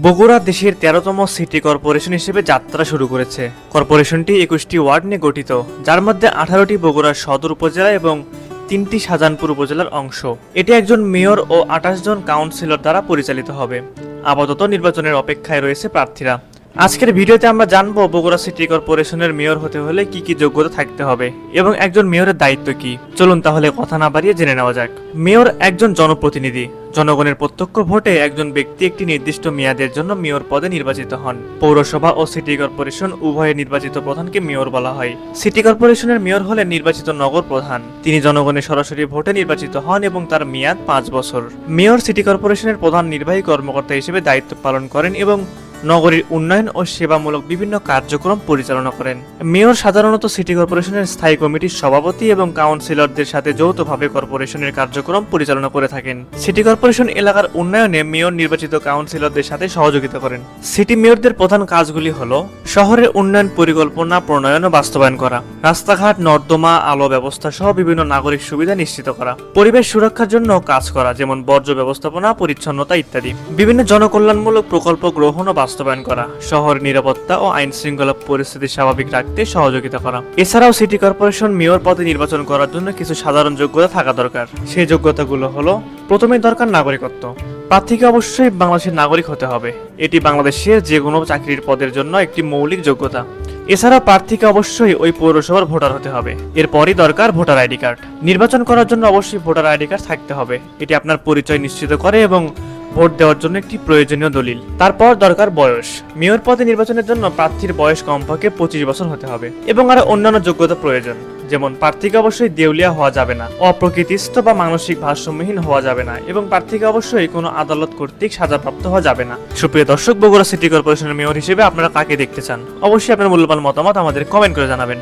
বগুড়া দেশের তেরোতম city corporation হিসেবে যাত্রা শুরু করেছে। কর্পোরেশনটি একুশটি ওয়ার্ড নিয়ে গঠিত, যার মধ্যে আঠারোটি বগুড়ার সদর উপজেলা এবং তিনটি শাহজাহানপুর উপজেলার অংশ। এটি একজন মেয়র ও আঠাশ জন কাউন্সিলর দ্বারা পরিচালিত হবে। আপাতত নির্বাচনের অপেক্ষায় রয়েছে প্রার্থীরা। আজকের ভিডিওতে আমরা জানব বগুড়া সিটি কর্পোরেশনের মেয়র হতে হলে কি কি যোগ্যতা থাকতে হবে এবং একজন মেয়রের দায়িত্ব কি? চলুন তাহলে কথা না বাড়িয়ে জেনে নেওয়া যাক। মেয়র একজন জনপ্রতিনিধি। জনগণের প্রত্যক্ষ ভোটে একজন ব্যক্তি একটি নির্দিষ্ট মেয়াদের জন্য মেয়র পদে নির্বাচিত হন। পৌরসভা ও সিটি কর্পোরেশন উভয়ে নির্বাচিত প্রধানকে মেয়র বলা হয়। সিটি কর্পোরেশনের মেয়র হলেন নির্বাচিত নগর প্রধান। তিনি জনগণের সরাসরি ভোটে নির্বাচিত হন এবং তার মেয়াদ পাঁচ বছর। মেয়র সিটি কর্পোরেশনের প্রধান নির্বাহী কর্মকর্তা হিসেবে দায়িত্ব পালন করেন এবং নগরীর উন্নয়ন ও সেবামূলক বিভিন্ন কার্যক্রম পরিচালনা করেন। মেয়র সাধারণত সিটি কর্পোরেশনের স্থায়ী কমিটির সভাপতি এবং কাউন্সিলরদের সাথে যৌথভাবে কর্পোরেশনের কার্যক্রম পরিচালনা করে থাকেন। সিটি কর্পোরেশন এলাকার উন্নয়নে মেয়র নির্বাচিত কাউন্সিলরদের সাথে সহযোগিতা করেন। সিটি মেয়রদের প্রধান কাজগুলি হল শহরের উন্নয়ন পরিকল্পনা, প্রণয়ন ও বাস্তবায়ন করা, রাস্তাঘাট, নর্দমা, আলো ব্যবস্থা সহ বিভিন্ন নাগরিক সুবিধা নিশ্চিত করা, পরিবেশ সুরক্ষার জন্য কাজ করা, যেমন বর্জ্য ব্যবস্থাপনা, পরিচ্ছন্নতা ইত্যাদি। বিভিন্ন জনকল্যাণমূলক প্রকল্প গ্রহণ ও বাস্তবায়ন করা, শহর নিরাপত্তা ও আইন শৃঙ্খলা পরিস্থিতি স্বাভাবিক রাখতে সহযোগিতা করা। এছাড়াও সিটি কর্পোরেশন মেয়র পদে নির্বাচন করার জন্য কিছু সাধারণ যোগ্যতা থাকা দরকার। সেই যোগ্যতাগুলো হলো প্রথমেই দরকার নাগরিকত্ব। প্রার্থীকে অবশ্যই বাংলাদেশের নাগরিক হতে হবে। এটি বাংলাদেশের যে কোনো চাকরির পদের জন্য একটি মৌলিক যোগ্যতা। এছাড়া প্রার্থীকে অবশ্যই ওই পৌরসভার ভোটার হতে হবে। এরপরই দরকার ভোটার আইডি কার্ড। নির্বাচন করার জন্য অবশ্যই ভোটার আইডি কার্ড থাকতে হবে। এটি আপনার পরিচয় নিশ্চিত করে এবং ভোট দেওয়ার জন্য একটি প্রয়োজনীয় দলিল। তারপর দরকার বয়স। মেয়র পদে নির্বাচনের জন্য প্রার্থীর বয়স কমপক্ষে পঁচিশ বছর হতে হবে এবং আরও অন্যান্য যোগ্যতা প্রয়োজন। যেমন প্রার্থীকে অবশ্যই দেউলিয়া হওয়া যাবে না, অপ্রকৃতিস্থ বা মানসিক ভারসাম্যহীন হওয়া যাবে না এবং প্রার্থীকে অবশ্যই কোনো আদালত কর্তৃক সাজাপ্রাপ্ত হওয়া যাবে না। সুপ্রিয় দর্শক, বগুড়া সিটি কর্পোরেশনের মেয়র হিসেবে আপনারা কাকে দেখতে চান? অবশ্যই আপনার মূল্যবান মতামত আমাদের কমেন্ট করে জানাবেন।